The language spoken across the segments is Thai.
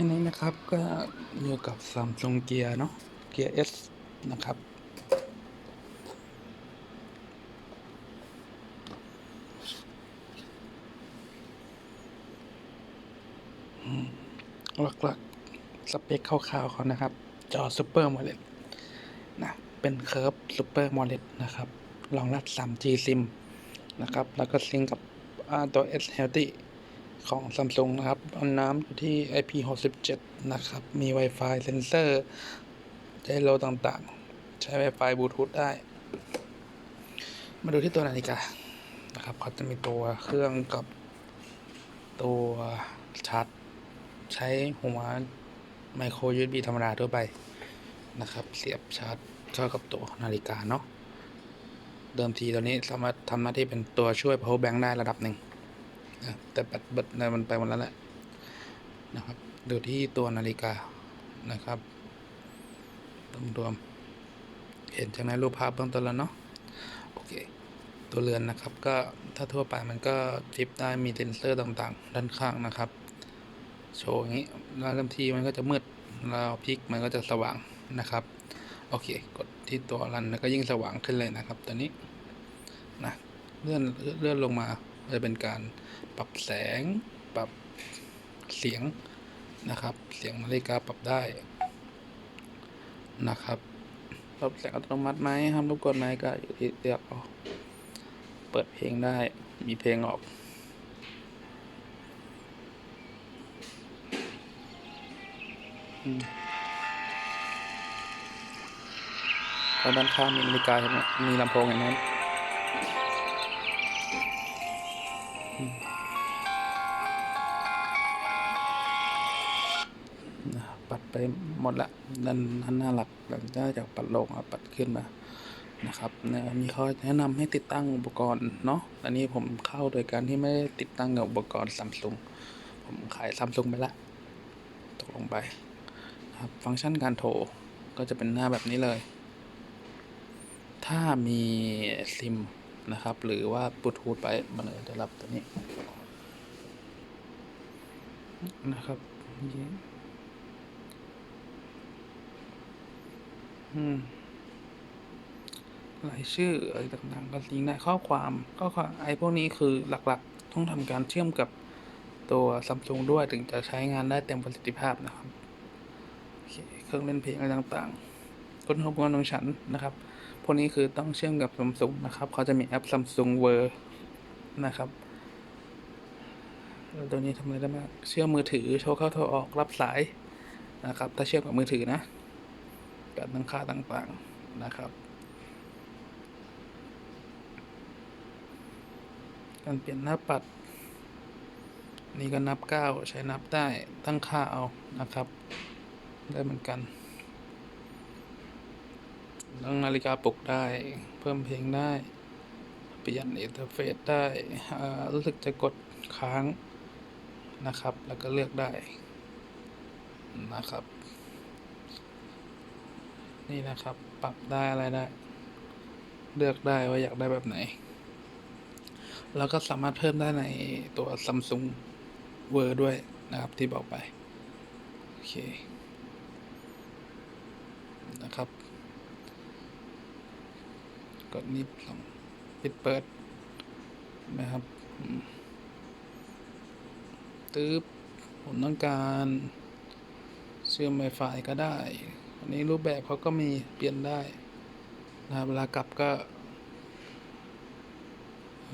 อันนี้นะครับก็อยู่กับ Samsung Gear เนาะ Gear S นะครับ หลักๆ สเปคคร่าวๆเขานะครับ จอ Super AMOLED นะเป็นเค r ร์ฟ Super AMOLED นะครับรองรับ 3G SIM นะครับ แล้วก็ซิงกับอ่าตัว S Healthy ของ Samsung นะครับเอาน้ำอยู่ที่ IP67 นะครับ มี Wi-Fi เซนเซอร์ใช้โลต่างๆ ใช้ Wi-Fi บลูทูธได้ มาดูที่ตัวนาฬิกา นะครับเขาจะมีตัวเครื่องกับตัวชาร์จ ใช้หัวไมโคร USB ธรรมดาทั่วไปนะครับ เสียบชาร์จเข้ากับตัวนาฬิกาเนาะเดิมทีตัวนี้สามารถทำหน้าที่เป็นตัวช่วย power bank ได้ระดับหนึ่ง นะแต่แบตเบิดเนี่ยมันไปหมดแล้วแหละนะครับดูที่ตัวนาฬิกานะครับรวมๆเห็นจากในรูปภาพเบื้องต้นแล้วเนาะโอเค ตัวเรือนนะครับก็ถ้าทั่วไปมันก็ฟิปได้มีเซนเซอร์ต่างๆ ด้านข้างนะครับ โชว์อย่างนี้แล้วเริ่มทีมันก็จะมืดแล้วพลิกมันก็จะสว่างนะครับ โอเค กดที่ตัวรันแล้วก็ยิ่งสว่างขึ้นเลยนะครับตัวนี้นะเลื่อนเลื่อนลงมา จะเป็นการปรับแสง ปรับเสียงนะครับ เสียงนาฬิกาปรับได้นะครับปรับแสงอัตโนมัติไหมห้ามรบกวนไหมก็อยู่ที่เลือกเอาเปิดเพลงได้มีเพลงออกอืมแล้วด้านข้างมีนาฬิกาเห็นไหมมีลำโพงอย่างนั้น ปัดไปหมดละด้านด้านหน้าหลักหลังจากปัดลงปัดขึ้นมานะครับมีข้อแนะนำให้ติดตั้งอุปกรณ์เนาะอันนี้ผมเข้าโดยการที่ไม่ได้ติดตั้งกับอุปกรณ์ซัมซุงผมขายซัมซุงไปละตกลงไปนะครับฟังก์ชันการโทรก็จะเป็นหน้าแบบนี้เลย ถ้ามีซิม นะครับ หรือว่าบลูทูธไปมันเลยจะรับตัวนี้นะครับนี่อืมรายชื่ออะไรต่างๆก็ลิงก์ได้ข้อความก็ไอ้พวกนี้คือหลักๆ ต้องทำการเชื่อมกับตัวซัมซุงด้วยถึงจะใช้งานได้เต็มประสิทธิภาพนะครับเคเครื่องเล่นเพลงอะไรต่างๆกดข้อมูลของฉันนะครับ วกนี้คือต้องเชื่อมกับ Samsung นะครับเขาจะมีแอป Samsung Wear นะครับแล้วตัวนี้ทำอะไรได้บ้างเชื่อมมือถือโชว์เข้าโทรออกรับสายนะครับ ถ้าเชื่อมกับมือถือนะการตั้งค่าต่างๆนะครับการเปลี่ยนหน้าปัด นี่ก็นับก้าวใช้นับได้ตั้งค่าเอานะครับ ได้เหมือนกัน ตั้งนาฬิกาปลุกได้ เพิ่มเพลงได้เปลี่ยนอินเทอร์เฟซได้รู้สึกจะกดค้างนะครับ แล้วก็เลือกได้นะครับ นี่นะครับปรับได้อะไรได้ เลือกได้ว่าอยากได้แบบไหน แล้วก็สามารถเพิ่มได้ในตัว Samsung Wear ด้วยนะครับที่บอกไป โอเค นะครับ กดนี้สองปิดเปิดนะครับอืมตึ๊บผมต้องการเชื่อม Wi-Fi ก็ได้ อันนี้รูปแบบเขาก็มีเปลี่ยนได้นะครับเวลากลับก็เ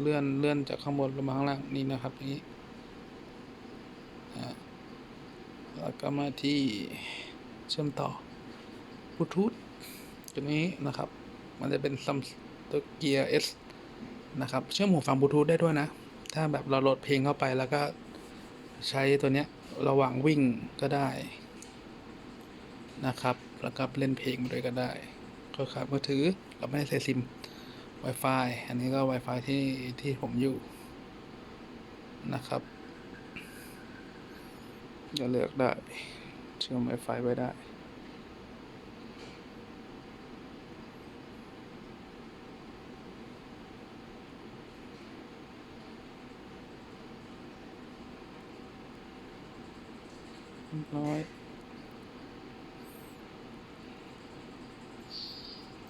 เลื่อนเลื่อนจากข้างบนลงมาข้างล่างนี่นะครับนี้แล้วก็มาที่เชื่อมต่อบลูทูธตัวนี้นะครับ มันจะเป็นซัมตัวเกียร์ S นะครับ เชื่อมหูฟังบลูทูธได้ด้วยนะ ถ้าแบบเราโหลดเพลงเข้าไปแล้วก็ใช้ตัวเนี้ยระหว่างวิ่งก็ได้นะครับ แล้วก็เล่นเพลงไปด้วยก็ได้ก็ครับมือถือเราไม่ได้ใส่ซิม Wi-Fi อันนี้ก็ Wi-Fi ที่ที่ผมอยู่นะครับก็เลือกได้ เชื่อม Wi-Fi ไว้ได้ เรียบร้อย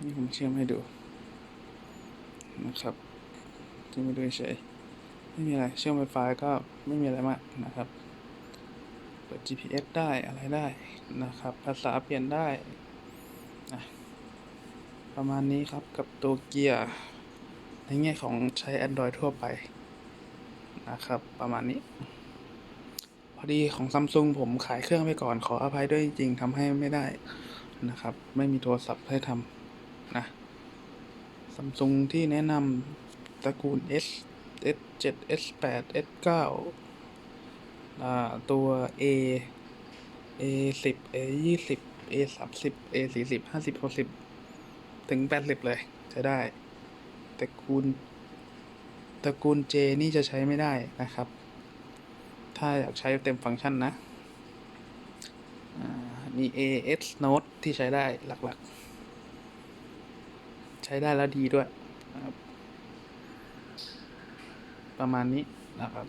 นี่ผมเชื่อมให้ดู นะครับที่ไม่ดูเฉยไม่มีอะไร เชื่อมไวไฟก็ไม่มีอะไรมากนะครับ เปิด GPS ได้อะไรได้นะครับ ภาษาเปลี่ยนได้นะประมาณนี้ครับกับตัวเกียร์ ในแง่ของใช้ Android ทั่วไปนะครับ ประมาณนี้ อดีของซัมซุงผมขายเครื่องไปก่อนขออภัยด้วยจริงทำให้ไม่ได้นะครับ ไม่มีโทรศัพท์ให้ทำนะซัมซุงที่แนะนำตระกูล S S7 S8 S9 อ่าตัว A A10 A20 A30 A40 50 60 ถึง 80 เลยจะได้ แต่คูณตระกูล J นี่จะใช้ไม่ได้นะครับ ถ้าอยากใช้เต็มฟังก์ชันนะอ่ามี AS Note ที่ใช้ได้หลักๆ ใช้ได้แล้วดีด้วย ประมาณนี้นะครับ